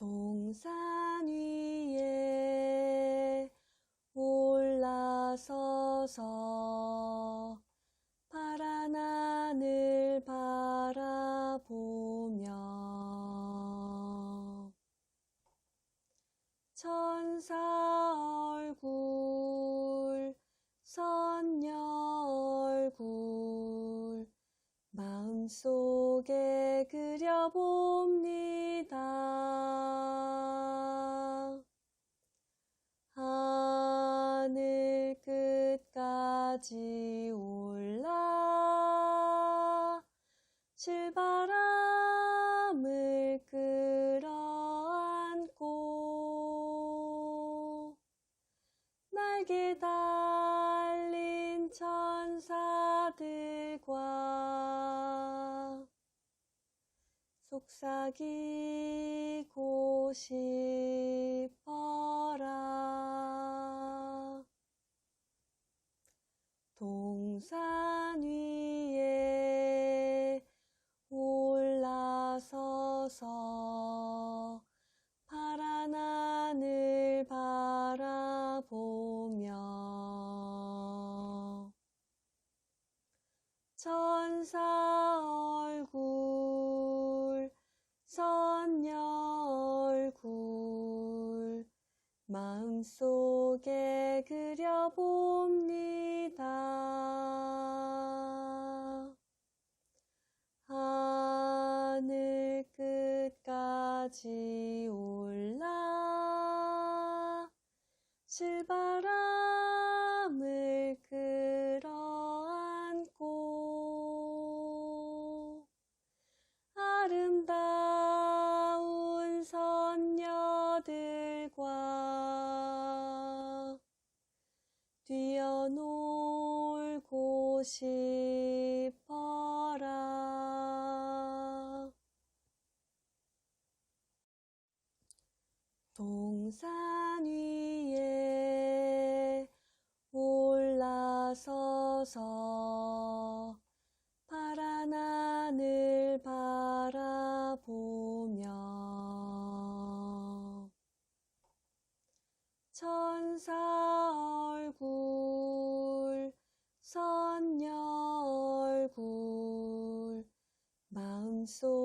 동산 위에 올라서서 파란 하늘 바라보며 천사 얼굴 선녀 얼굴 마음속에 그려봅 끝까지 올라 실바람을 끌어안고 날개 달린 천사들과 속삭이고 싶어라. 동산 위에 올라서서 파란 하늘 바라보며 천사 얼굴 선녀 얼굴 마음속 까지 올라. 실바람을 끌어안고 아름다운 선녀들과 뛰어놀고 싶 서서 파란 하늘 바라보며 천사 얼굴 선녀 얼굴 마음속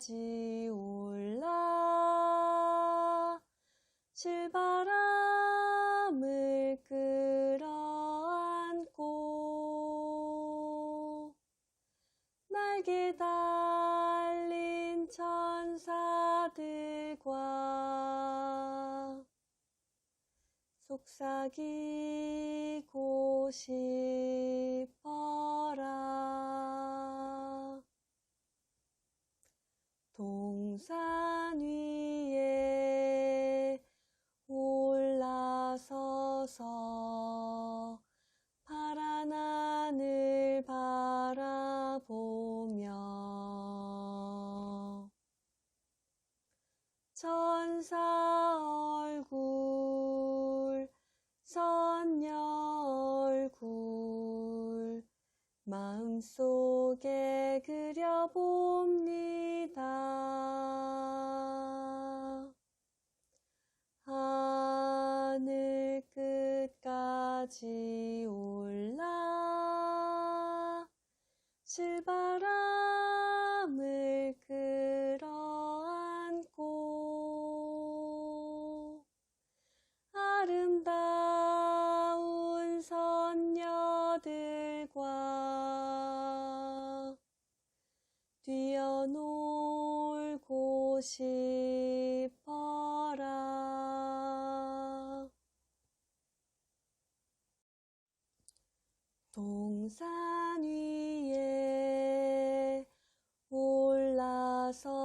까지 올라 실바람을 끌어안고 날개 달린 천사들과 속삭이고 싶 마음속에 그려봅니다. 하늘 끝까지 싶어라. 동산 위에 올라서서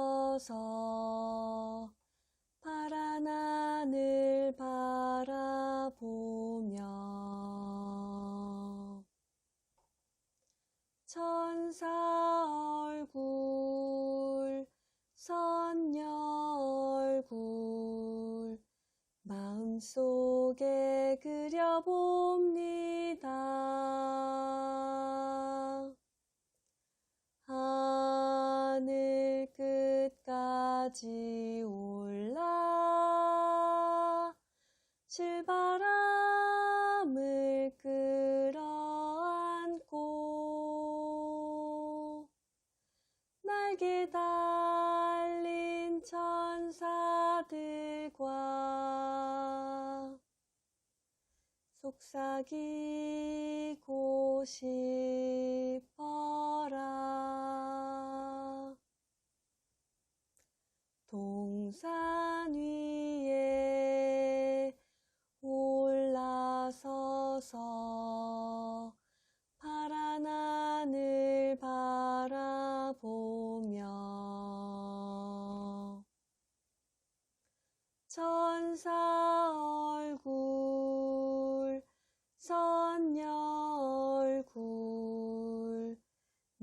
속에 그려봅니다. 하늘 끝까지 속삭이고 싶어라. 동산 위에 올라서서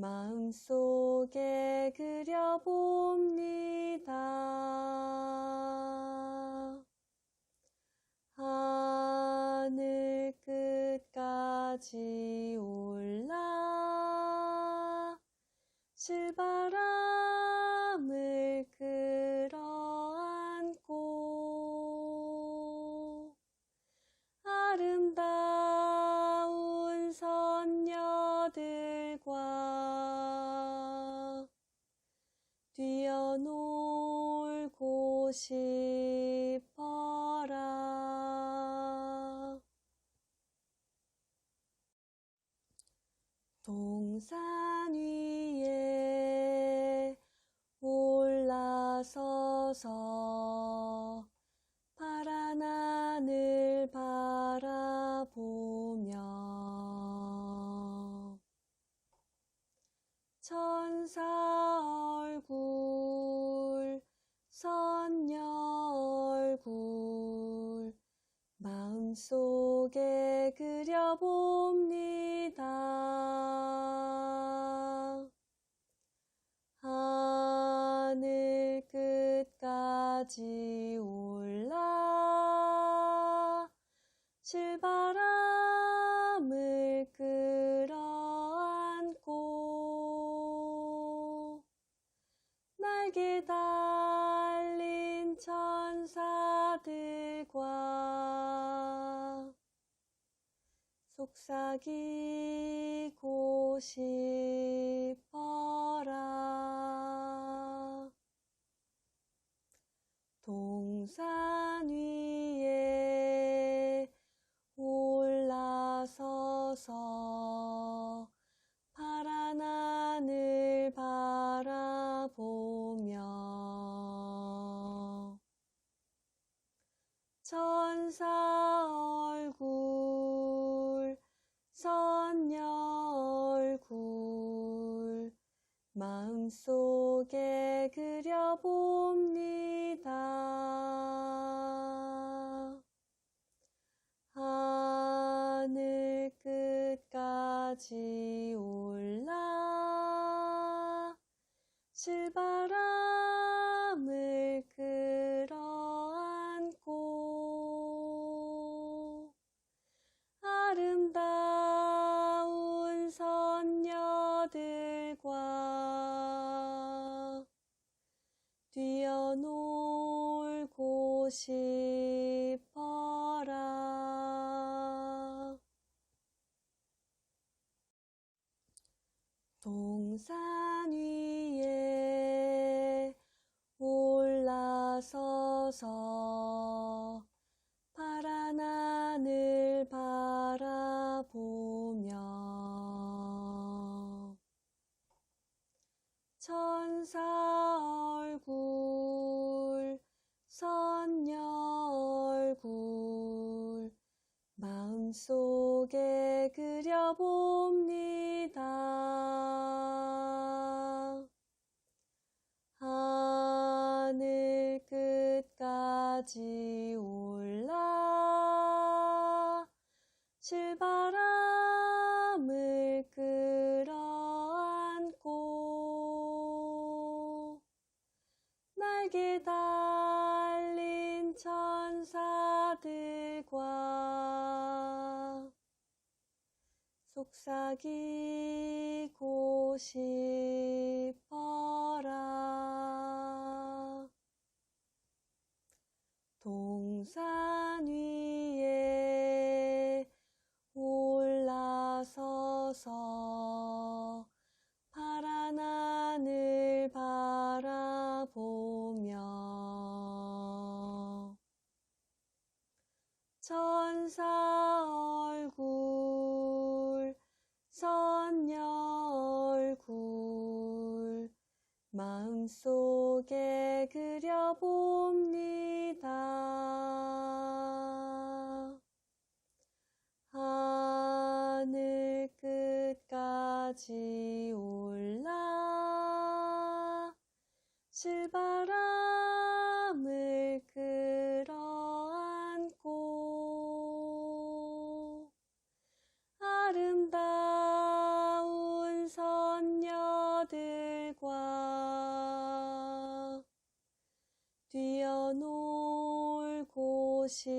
마음속에 그려봅 싶어라. 동산 위에 올라서서 마음속에 그려봅니다. 하늘 끝까지 올라 실바람 속삭이고 싶 마음속에 그려봅니다. 하늘 끝까지 올라 실바 싶어라. 동산 위에 올라서서 마음속에 그려봅니다. 하늘 끝까지 속삭이고 싶어라. 동산 위에 올라서서 꿈속에 그려봅니다. 하늘 끝까지 올라 실바 投資